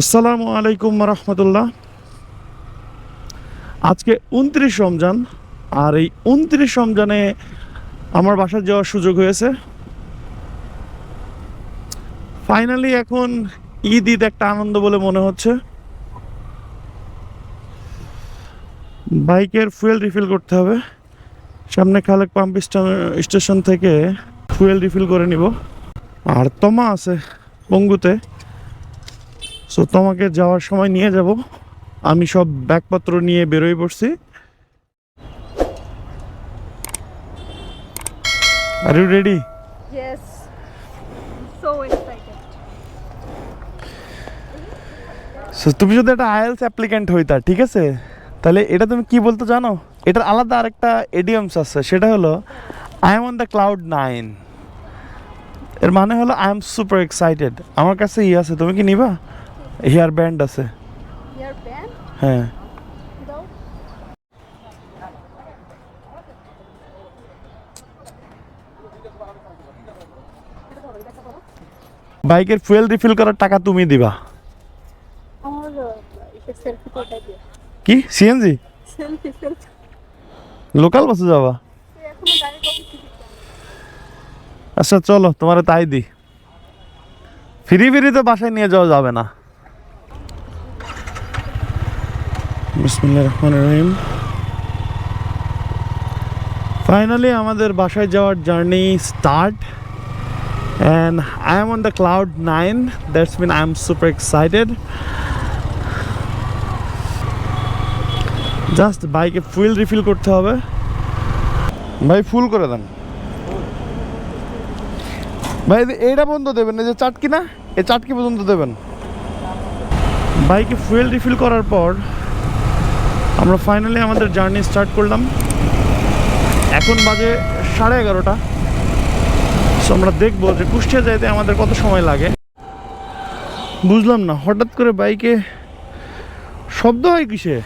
আসসালামু আলাইকুম রহমতুল্লাহ। আজকে উনত্রিশ রমজান, আর এই উনত্রিশ রমজানে আমার বাসায় যাওয়ার সুযোগ হয়েছে। ফাইনালি এখন ঈদ ঈদ একটা আনন্দ বলে মনে হচ্ছে। বাইকের ফুয়েল রিফিল করতে হবে। সামনে খালেক পাম্প স্টেশন থেকে ফুয়েল রিফিল করে নিব। আর তমা আছে পঙ্গুতে। সো তোমাকে যাওয়ার সময় নিয়ে যাব। আমি সব ব্যাগপত্র নিয়ে বেরোয় পড়ছি। Are you ready Yes. I'm so excited. So তুমি যদি একটা আইএলস অ্যাপ্লিক্যান্ট হইতা ঠিক আছে? তাহলে এটা তুমি কি বলতে জানো? এটার আলাদা আরেকটা এডিএমস আছে। সেটা হলো I am on the cloud nine এর মানে হলো আই এম সুপার এক্সাইটেড আমার কাছে ই আছে তুমি কি নিবা? হেয়ার ব্যান্ড আছে? হ্যাঁ। বাইকের ফুয়েল রিফিল করার টাকা তুমি দিবা। কি? সিএনজি লোকাল বাসে যাবা? আচ্ছা চলো তোমার তাই দি। ফিরি ফিরি তো বাসায় নিয়ে যাওয়া যাবে না। রহমান রহিম। ফাইনালি আমাদের বাসায় যাওয়ার journey start and I am on the cloud nine that's mean I am super excited just বাইকে ফুয়েল রিফিল করতে হবে। ভাই ফুল করে দেন। ভাই এই- এইটা পর্যন্ত দেবেন এই যে চাটকি না এই চাটকি পর্যন্ত দেবেন। বাইকে ফুয়েল রিফিল করার পর আমরা ফাইনালি আমাদের জার্নি স্টার্ট করলাম। এখন বাজে সাড়ে এগারোটা। সো আমরা দেখব যে কুষ্টিয়া যাইতে আমাদের কত সময় লাগে। বুঝলাম না, হঠাৎ করে বাইকে শব্দ হয় কিসে?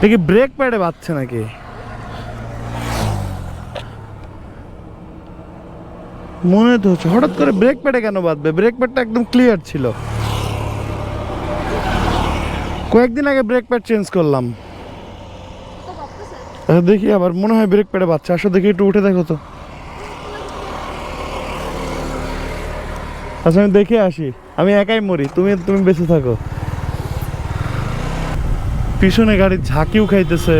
দেখি ব্রেক প্যাডে বাজছে নাকি? মনে তো হচ্ছে হঠাৎ করে ব্রেক প্যাডে কেন বাঁধবে ব্রেক প্যাডটা একদম ক্লিয়ার ছিল। কয়েকদিন আগে ব্রেক প্যাড চেঞ্জ করলাম। আচ্ছা, দেখি আবার মনে হয় ব্রেক প্যাডে বাচ্চা আসো দেখি একটু উঠে দেখো তো। আচ্ছা আমি দেখে আসি। আমি একাই মরি। তুমি তুমি বেঁচে থাকো। পিছনে গাড়ির ঝাঁকিও খাইতেছে।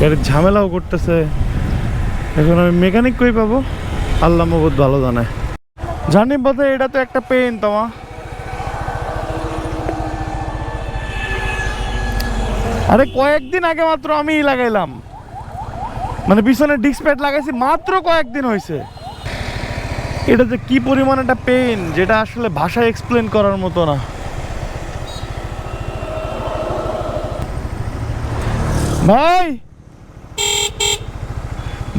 গাড়ির ঝামেলাও করতেছে। এখন আমি মেকানিক কই পাবো? আল্লাহ মবুদ ভালো জানে। জানি পথে এটা তো একটা পেন তোমা। আরে কয়েকদিন আগে মাত্র আমি লাগাইলাম। মানে পিছনে ডিস্ক লাগাইছি, মাত্র কয়েকদিন হয়েছে এটা যে কি পরিমাণ একটা পেন যেটা আসলে ভাষায় এক্সপ্লেন করার মতো না। ভাই!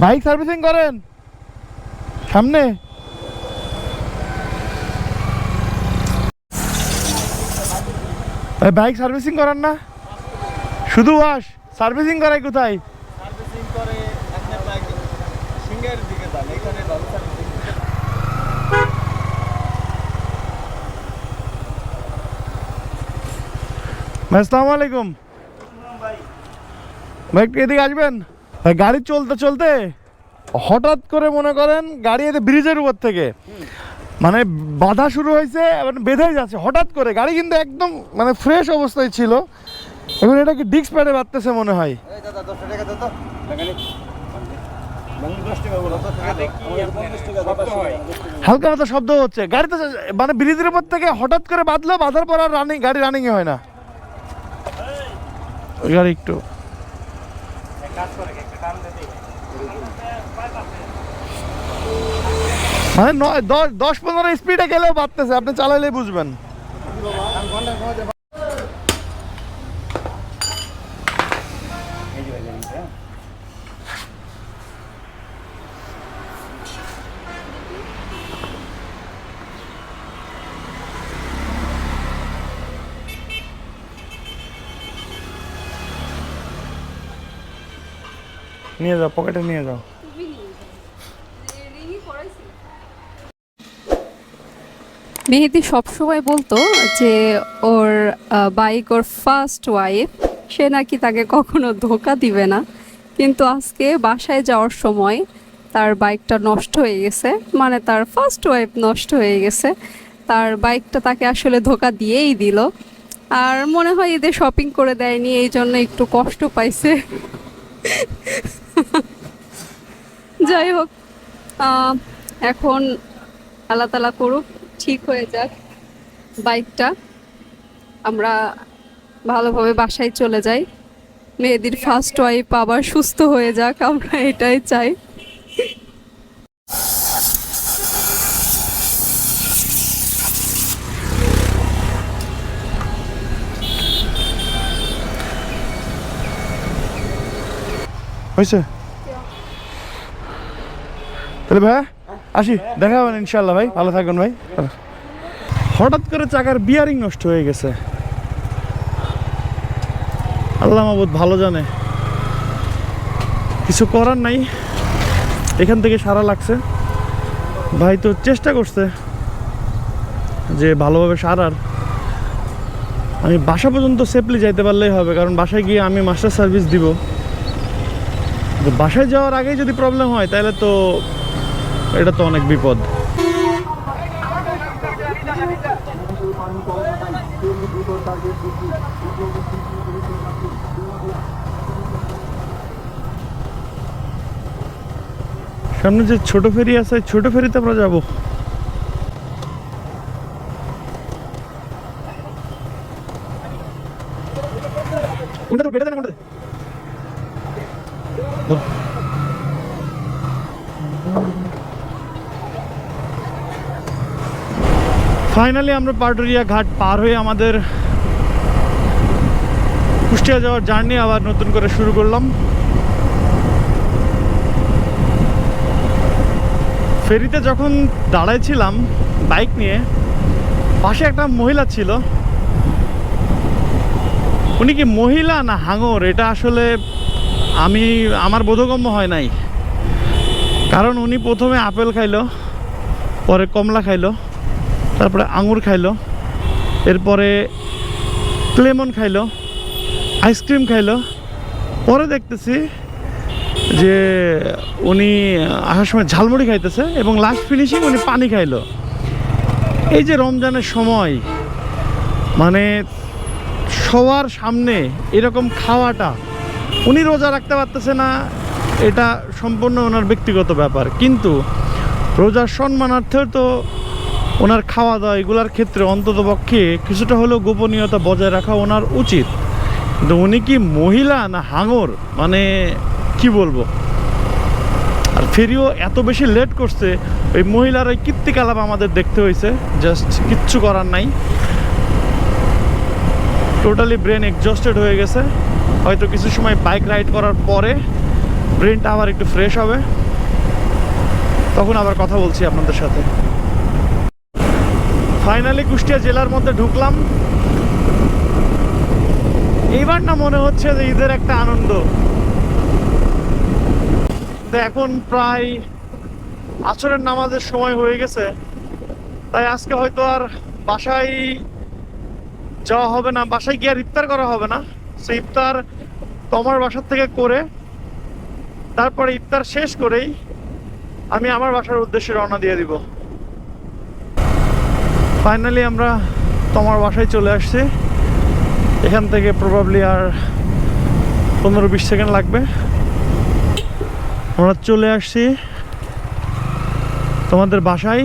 বাইক সার্ভিসিং করেন। সামনে। বাইক সার্ভিসিং করেন না? শুধু ওয়াশ। সার্ভিসিং করাই কোথায়? আসসালামু করে আপনার লাগে সিঙ্গারের দিকে যান এখানে ভালো সার্ভিসিং ভাই আসসালামু আলাইকুম ভাই একটু এদিকে আসবেন? গাড়ি চলতে চলতে হঠাৎ করে মনে করেন গাড়ি এতে ব্রিজের উপর থেকে মানে বাধা শুরু হয়েছে এবার বেঁধেই যাচ্ছে হঠাৎ করে গাড়ি কিন্তু একদম মানে ফ্রেশ অবস্থায় ছিল। এখন এটা কি ডিস্ক প্যাডে বাড়তেছে মনে হয়? তো। হালকা মাথা শব্দ হচ্ছে। গাড়িতে মানে ব্রিজের উপর থেকে হঠাৎ করে বাঁধলো বাঁধার পর আর রানিং গাড়ি রানিংই হয় না। ওই গাড়ি একটু কাজ করে একটা কারণ দিতে মানে নয় দশ দশ পনেরো স্পিডে গেলেও বাড়তেছে আপনি চালাইলেই বুঝবেন। নিয়ে যাও পকেটে নিয়ে যাও। মেহেদি সবসময় বলতো যে ওর বাইক ওর ফার্স্ট ওয়াইফ সে নাকি তাকে কখনো ধোকা দিবে না। কিন্তু আজকে বাসায় যাওয়ার সময় তার বাইকটা নষ্ট হয়ে গেছে মানে তার ফার্স্ট ওয়াইফ নষ্ট হয়ে গেছে। তার বাইকটা তাকে আসলে ধোকা দিয়েই দিল। আর মনে হয় এদের শপিং করে দেয়নি এই জন্য একটু কষ্ট পাইছে। যাই হোক এখন আল্লাহ তালা করুক, ঠিক হয়ে যাক বাইকটা। আমরা ভালোভাবে বাসায় চলে যাই। মেয়েদের ফার্স্ট ওয়াইফ আবার সুস্থ হয়ে যাক, আমরা এটাই চাই। হয়েছে? তাহলে ভাই, আসি, দেখা হবে ইনশাল্লাহ ভাই, ভালো থাকবেন ভাই। হঠাৎ করে চাকার বিয়ারিং নষ্ট হয়ে গেছে। আল্লাহ মাবুদ ভালো জানে। কিছু করার নাই। এখান থেকে সারা লাগছে। ভাই তো চেষ্টা করছে যে ভালোভাবে সারার। আমি বাসা পর্যন্ত সেফলি যাইতে পারলেই হবে, কারণ বাসায় গিয়ে আমি মাস্টার সার্ভিস দিব। বাসায় যাওয়ার আগেই যদি প্রবলেম হয়, তাহলে তো এটা তো অনেক বিপদ। সামনে যে ছোট ফেরি আছে, ছোট ফেরিতে আমরা যাব। কোনটা কোনটা? ফাইনালি আমরা পাটুরিয়া ঘাট পার হয়ে আমাদের কুষ্টিয়া যাওয়ার জার্নি আবার নতুন করে শুরু করলাম। ফেরিতে যখন দাঁড়াইছিলাম বাইক নিয়ে, পাশে একটা মহিলা ছিল। উনি কি মহিলা না হাঙর? এটা আসলে আমি, আমার বোধগম্য হয় নাই। কারণ উনি প্রথমে আপেল খাইলো, পরে কমলা খাইলো। তারপরে আঙুর খাইলো, এরপরে লেমন খাইলো, আইসক্রিম খাইলো। পরে দেখতেছি যে উনি আসার সময় ঝালমুড়ি খাইতেছে এবং লাস্ট ফিনিশিং উনি পানি খাইলো। এই যে রমজানের সময় মানে সবার সামনে এরকম খাওয়াটা, উনি রোজা রাখতে পারতেছে না, এটা সম্পূর্ণ ওনার ব্যক্তিগত ব্যাপার। কিন্তু রোজার সম্মানার্থেও তো ওনার খাওয়া দাওয়া এগুলার ক্ষেত্রে অন্তত পক্ষে কিছুটা হলেও গোপনীয়তা বজায় রাখা ওনার উচিত। কিন্তু উনি কি মহিলা না হাঙর? মানে কি বলব? আর ফেরিও এত বেশি লেট করছে, ওই মহিলার ওই কীর্তিকালাপ আমাদের দেখতে হয়েছে জাস্ট কিচ্ছু করার নাই। টোটালি ব্রেন এক্সস্টেড হয়ে গেছে। হয়তো কিছু সময় বাইক রাইড করার পরে ব্রেনটা আবার একটু ফ্রেশ হবে। তখন আবার কথা বলছি আপনাদের সাথে। ফাইনালি কুষ্টিয়া জেলার মধ্যে ঢুকলাম। এইবার না মনে হচ্ছে যে ঈদের একটা আনন্দ। এখন প্রায় আসরের নামাজের সময় হয়ে গেছে। তাই আজকে হয়তো আর বাসায় যাওয়া হবে না, বাসায় গিয়ে আর ইফতার করা হবে না। সে ইফতার তোমার বাসার থেকে করে, তারপরে ইফতার শেষ করেই আমি আমার বাসার উদ্দেশ্যে রওনা দিয়ে দিব। ফাইনালি আমরা তোমার বাসায় চলে আসছি। এখান থেকে প্রবাবলি আর পনেরো বিশ সেকেন্ড লাগবে। আমরা চলে আসছি তোমাদের বাসায়।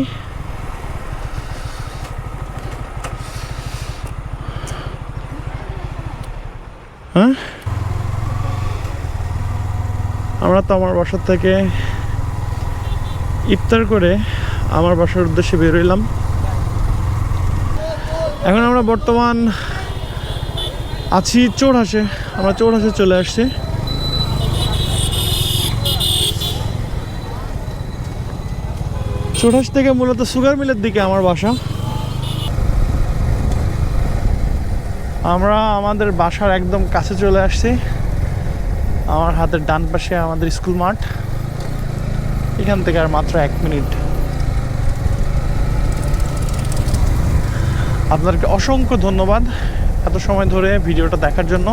হ্যাঁ? আমরা তো আমার বাসার থেকে ইফতার করে আমার বাসার উদ্দেশ্যে বেরোইলাম এখন আমরা বর্তমান আছি চৌড়াসে আমরা চৌড়াসে চলে আসছি। চৌড়াস থেকে মূলত সুগার মিলের দিকে আমার বাসা। আমরা আমাদের বাসার একদম কাছে চলে আসছি। আমার হাতের ডান পাশে আমাদের স্কুল মাঠ। এখান থেকে আর মাত্র এক মিনিট। আপনাদেরকে অসংখ্য ধন্যবাদ এত সময় ধরে ভিডিওটা দেখার জন্য।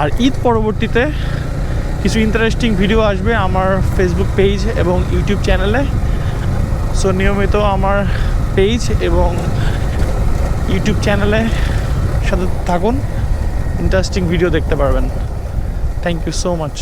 আর ঈদ পরবর্তীতে কিছু ইন্টারেস্টিং ভিডিও আসবে আমার ফেসবুক পেজ এবং ইউটিউব চ্যানেলে সো নিয়মিত আমার পেজ এবং ইউটিউব চ্যানেলে সাথে থাকুন। ইন্টারেস্টিং ভিডিও দেখতে পারবেন। Thank you so much